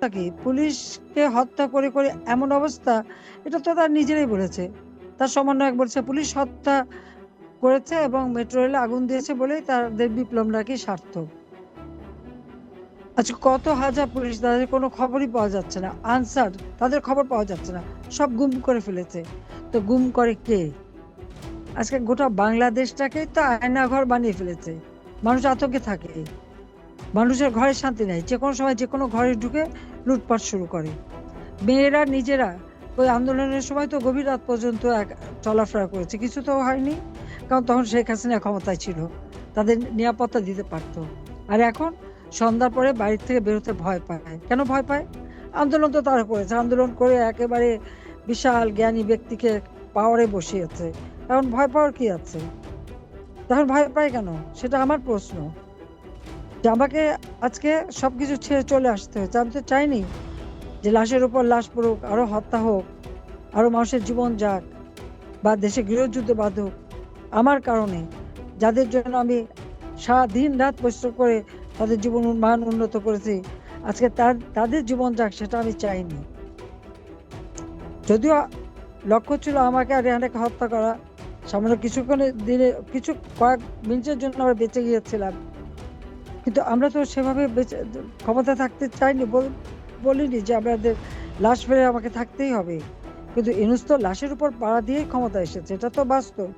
অবস্থা কি? পুলিশকে হত্যা করে করে এমন অবস্থা? এটা তো তার নিজেরাই বলেছে। তার সমন্বয়ক বলছে, পুলিশ হত্যা করেছে এবং মেট্রো রেলে আগুন দিয়েছে বলেই তাদের বিপ্লব নাকি সার্থক? আচ্ছা কত হাজার পুলিশ, তাদের কোনো খবরই পাওয়া যাচ্ছে না। আনসার, তাদের খবর পাওয়া যাচ্ছে না। সব গুম করে ফেলেছে। তো গুম করে কে? আজকে গোটা বাংলাদেশটাকেই তো আয়নাঘর বানিয়ে ফেলেছে। মানুষ আতঙ্কে থাকে। মানুষের ঘরে শান্তি নেই। যে কোনো সময় যে কোনো ঘরে ঢুকে লুটপাট শুরু করে। মেয়েরা, নিজেরা ওই আন্দোলনের সময় তো গভীর রাত পর্যন্ত এক- চলাফেরা করেছে। কিছু তো হয়নি, কারণ তখন শেখ হাসিনা ক্ষমতায় ছিল। তাদের নিরাপত্তা দিতে পারতো। আর এখন সন্ধ্যার পরে বাড়ির থেকে বেরোতে ভয় পায়। কেন ভয় পায়? আন্দোলন তো তারা করেছে আন্দোলন করে একেবারে বিশাল জ্ঞানী ব্যক্তিকে পাওয়ারে বসিয়েছে। এখন ভয় পাওয়ার কি আছে? তখন ভয় পায় কেন? সেটা আমার প্রশ্ন। যে আমাকে আজকে সবকিছু ছেড়ে চলে আসতে হয়েছে। আমি তো চাইনি যে লাশের উপর লাশ পড়ুক, আরও হত্যা হোক, আরও মানুষের জীবন যাক, বা দেশে গৃহযুদ্ধ বাঁধুক আমার কারণে যাদের জন্য আমি সারা দিন রাত পরিশ্রম করে তাদের জীবন মান উন্নত করেছি, আজকে তার, তাদের জীবন যাক সেটা আমি চাইনি। যদিও লক্ষ্য ছিল আমাকে আর রেহানাকে হত্যা করা, সামান্য কিছুক্ষণের দিনে, কিছু কয়েক মিনিটের জন্য আমরা বেঁচে গিয়েছিলাম। কিন্তু আমরা তো সেভাবে ক্ষমতা থাকতে চাইনি, বল- বলিনি যে আমাদের লাশ ফেলে আমাকে থাকতেই হবে। কিন্তু ইনুস তো লাশের উপর পাড়া দিয়েই ক্ষমতা এসেছে, এটা তো বাস্তব।